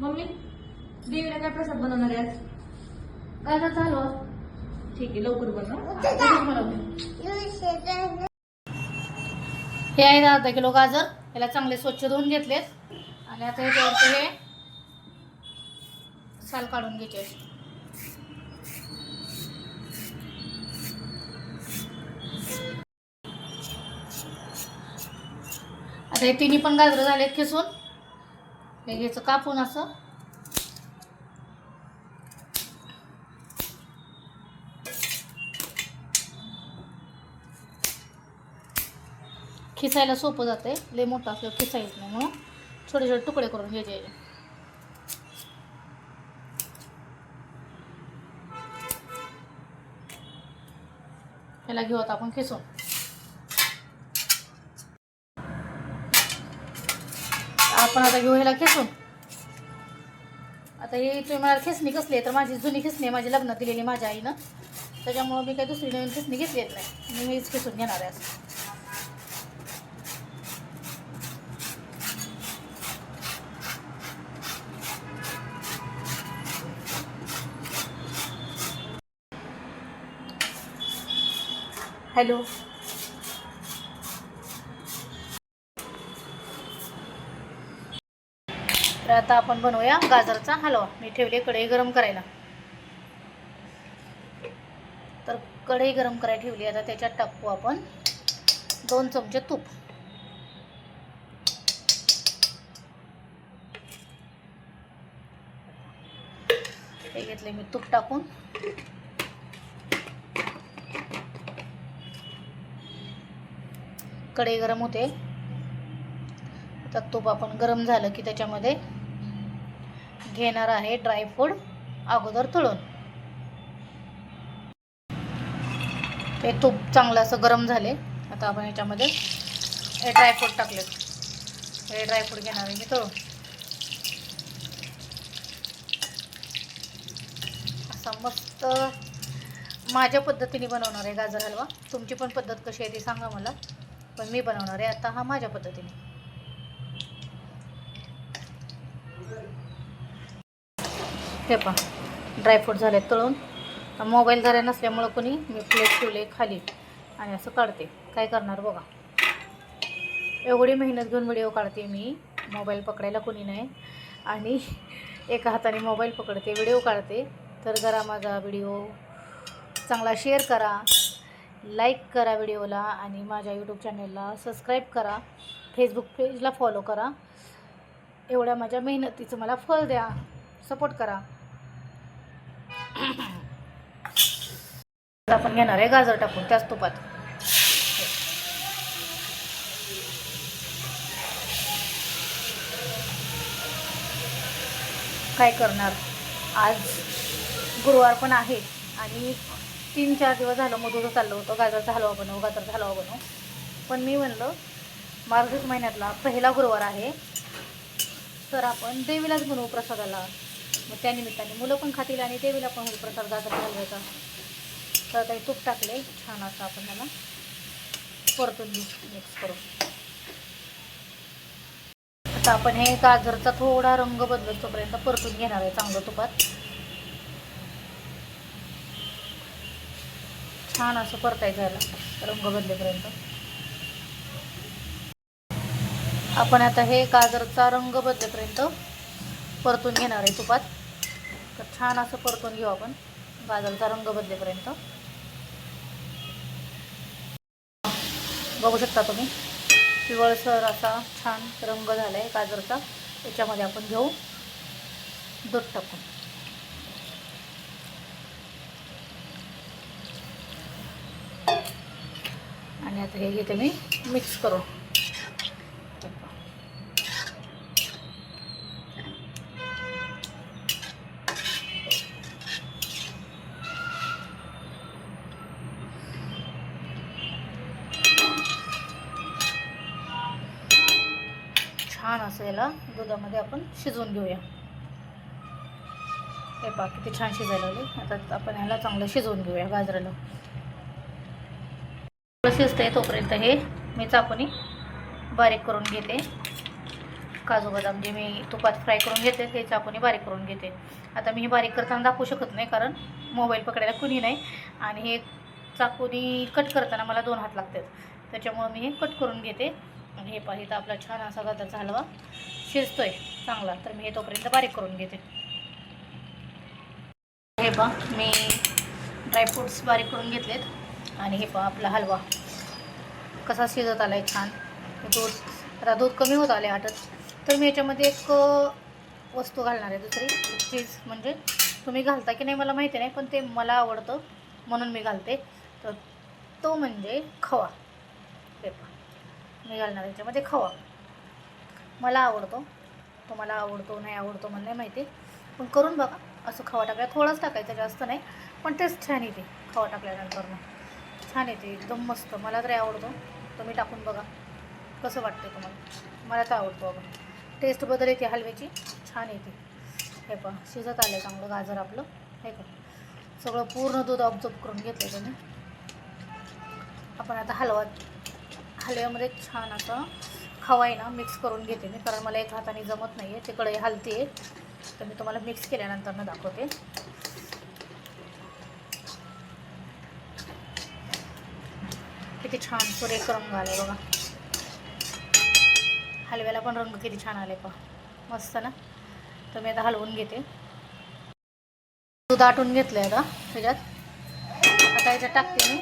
Mummy देवीला काय प्रसाद बनवणार आहे आज? गाजर चालू ठीक आहे लवकर बनव. हे आहे अर्धा किलो गाजर. याला चांगले स्वच्छ धुवून घेतलेत. आणि आता ह्याच्यावरती हे साल काढून घ्यायचे. आता हे तिन्ही पण गाजरं झालेत खेसून. हे घ्यायचं कापून असं. खिसायला सोपं जाते लय मोठं असल्यावर खिसायच नाही म्हणून छोटे छोटे तुकडे करून घ्यायचे याचे. त्याला घेऊ आता आपण खिसून. आपण आता घेऊ ह्याला खिसून आता ही तुम्ही मला खेसणी कसली तर माझी जुनी खेचणी आहे माझी लग्नात दिलेली माझ्या आईनं. त्याच्यामुळं मी काही दुसरी नवीन खिसणी येत नाही. मी हीच खिसून घेणार आहे असं. हॅलो. तर आता आपण बनवूया गाजरचा हलवा. मी ठेवले कढई गरम करायला. तर कढई गरम करायला ठेवली. आता त्याच्यात टाकू आपण दोन चमचे तूप. हे घेतले मी तूप टाकून. कढई गरम होते. आता तूप आपण गरम झालं की त्याच्यामध्ये घेणार आहे ड्रायफ्रूट अगोदर तळून. ते तूप चांगलं असं गरम झाले. आता आपण याच्यामध्ये हे ड्रायफ्रूट टाकले हे ड्रायफ्रूट घेणार आहे मी तळून. असा मस्त माझ्या पद्धतीने बनवणार आहे गाजर हलवा. तुमची पण पद्धत कशी आहे ती सांगा मला. पण मी बनवणार आहे. आता हा माझ्या पद्धतीने. हे पहा. ड्रायफ्रूट झाले तळून. मोबाईल धरा नसल्यामुळं कोणी मी प्लेट ठेवले खाली. आणि असं काढते. काय करणार बघा. एवढी मेहनत घेऊन व्हिडिओ काढते मी. मोबाईल पकडायला कोणी नाही. आणि एका हाताने मोबाईल पकडते व्हिडिओ काढते. तर जरा माझा व्हिडिओ चांगला शेअर करा. लाईक करा व्हिडिओला आणि माझ्या यूट्यूब चॅनेलला सबस्क्राईब करा. फेसबुक पेजला फॉलो करा. एवढ्या माझ्या मेहनतीचं मला फळ द्या. सपोर्ट करा. आपण घेणार आहे गाजर टाकून त्याच तुपात. काय करणार? आज गुरुवार पण आहे आणि तीन चार दिवस झालं मधुरं चाललं होतं. गाजरचा हलवा बनव गाजरचा हलवा बनव. पण मी म्हणलं मार्गशीर्ष महिन्यातला पहिला गुरुवार आहे. तर आपण देवीलाच बनवू प्रसादाला. मग त्यानिमित्ताने मुलं पण खातील आणि देवीला पण होईल प्रसाद गाजर घालवायचा तर काही तूप टाकले छान असं आपण त्याला परतून मिक्स करू आता आपण हे गाजरचा थोडा रंग बदलत तोपर्यंत परतून घेणार आहे चांगलं तुपात. छान असं परतायचं याला रंग बदलेपर्यंत. आपण आता हे गाजरचा रंग बदलेपर्यंत परतून घेणार आहे तुपात. तर छान असं परतून घेऊ आपण. गाजरचा रंग बदलेपर्यंत. बघू शकता तुम्ही. पिवळसर असा छान रंग झाला आहे गाजरचा. त्याच्यामध्ये आपण घेऊ दूध टाकून. आणि आता हे घेते मी मिक्स करून. छान असं याला दुधामध्ये आपण शिजवून घेऊया. हे पहा किती छान शिजायला आता आपण ह्याला चांगलं शिजवून घेऊया गाजराला. शिजतंय तोपर्यंत हे मी चापणी बारीक करून घेते. काजू बदाम जे मी तुपात फ्राय करून घेते ते चाकूने बारीक करून घेते. आता मी हे बारीक करताना दाखवू शकत नाही कारण मोबाईल पकडायला कुणी नाही. आणि हे चाकूनी कट करताना मला दोन हात लागतात. त्याच्यामुळं मी हे कट करून घेते. आणि हे पाहिजे तर आपला छान असा गाजरचा हलवा शिजतोय चांगला तर मी हे तोपर्यंत बारीक करून घेते. हे पहा मी ड्रायफ्रूट्स बारीक करून घेतलेत. आणि हे पहा आपला हलवा. कसा शिजत आला आहे छान. दूध आता दूध कमी होत आले आटत तर मी याच्यामध्ये एक वस्तू घालणार आहे दुसरी. चीज म्हणजे तुम्ही घालता की नाही मला माहिती नाही पण ते मला आवडतं म्हणून मी घालते. तर तो म्हणजे खवा. मी घालणार याच्यामध्ये खवा. मला आवडतो. तुम्हाला आवडतो नाही आवडतो मला नाही माहिती. पण करून बघा. असं खवा टाकल्या थोडंच टाकायचं जास्त नाही. पण तेच छान येते खवा टाकल्यानंतर मग छान येते एकदम मस्त. मला तरी आवडतो. तुम्ही टाकून बघा. कसं वाटते तुम्हाला? मला तर आवडतो अगं टेस्ट बदल येते हलव्याची. छान येते. हे पहा शिजत आलं चांगलं गाजर आपलं. हे का सगळं पूर्ण दूध ऑब्झर्व करून घेतलं त्याने. आपण आता हलवा हलव्यामध्ये छान असं. खवा आहे ना मिक्स करून घेते मी कारण मला एक हाताने जमत नाही आहे तिकडे हलते आहे तर मी तुम्हाला मिक्स केल्यानंतर ना दाखवते. किती छान सुरेख रंग आले बघा. हलव्याला पण रंग किती छान आले पहा. मस्त ना? तर मी आता हलवून घेते. दूध आटून घेतलं आहे आता त्याच्यात आता याच्यात टाकते मी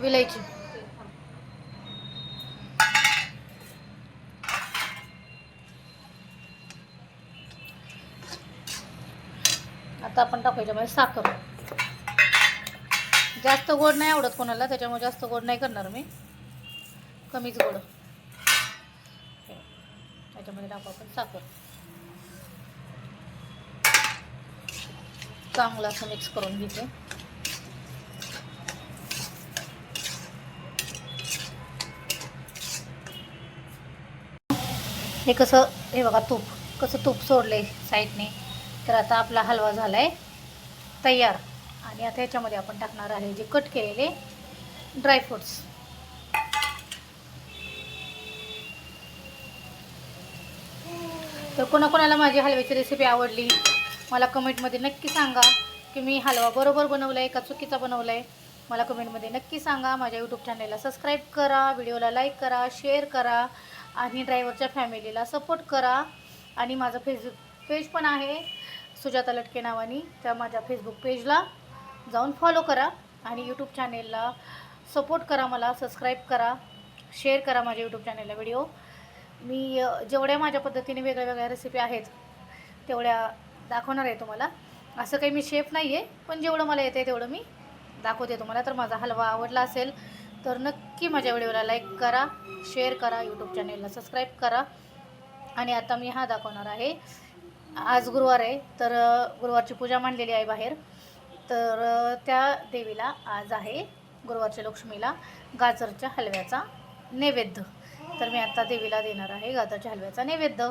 विलायची. आता आपण टाकू याच्यामध्ये साखर. जास्त गोड नाही आवडत कोणाला त्याच्यामुळे जास्त गोड नाही करणार मी. कमीच गोड. त्याच्यामध्ये टाकू आपण साखर. चांगलं असं मिक्स करून घेते. हे कसं हे बघा तूप. कसं तूप सोडलं आहे साईडने. तर आता आपला हलवा झाला आहे तयार. आणि आता याच्यामध्ये आपण टाकणार आहे जे कट केलेले ड्रायफ्रूट्स तर कोणाकोणाला माझी हलव्याची रेसिपी आवडली मला कमेंटमध्ये नक्की सांगा की मी हलवा बरोबर बनवला आहे का चुकीचा बनवला आहे मला कमेंटमध्ये नक्की सांगा. माझ्या यूट्यूब चॅनलला सबस्क्राईब करा व्हिडिओला लाईक करा शेअर करा आणि ड्रायव्हरच्या फॅमिलीला सपोर्ट करा. आणि माझं फेसबुक पेज पण आहे सुजाता लटके नावानी. त्या माझ्या फेसबुक पेजला जाऊन फॉलो करा आणि यूट्यूब चॅनेलला सपोर्ट करा मला सबस्क्राईब करा शेअर करा माझ्या यूट्यूब चॅनेलला व्हिडिओ मी जेवढ्या माझ्या पद्धतीने वेगळ्या वेगळ्या रेसिपी आहेत तेवढ्या दाखवणार आहे तुम्हाला. असं काही मी शेफ नाही आहे पण जेवढं मला येतं आहे तेवढं मी दाखवते तुम्हाला. तर माझा हलवा आवडला असेल तर नक्की माझ्या व्हिडिओला लाईक करा शेअर करा यूट्यूब चॅनेलला सबस्क्राईब करा. आणि आता मी हा दाखवणार आहे. आज गुरुवार आहे तर गुरुवारची पूजा मांडलेली आहे बाहेर. तर त्या देवीला आज आहे गुरुवारच्या लक्ष्मीला गाजरच्या हलव्याचा नैवेद्य. तर मी आता देवीला देणार आहे गाजरच्या हलव्याचा नैवेद्य.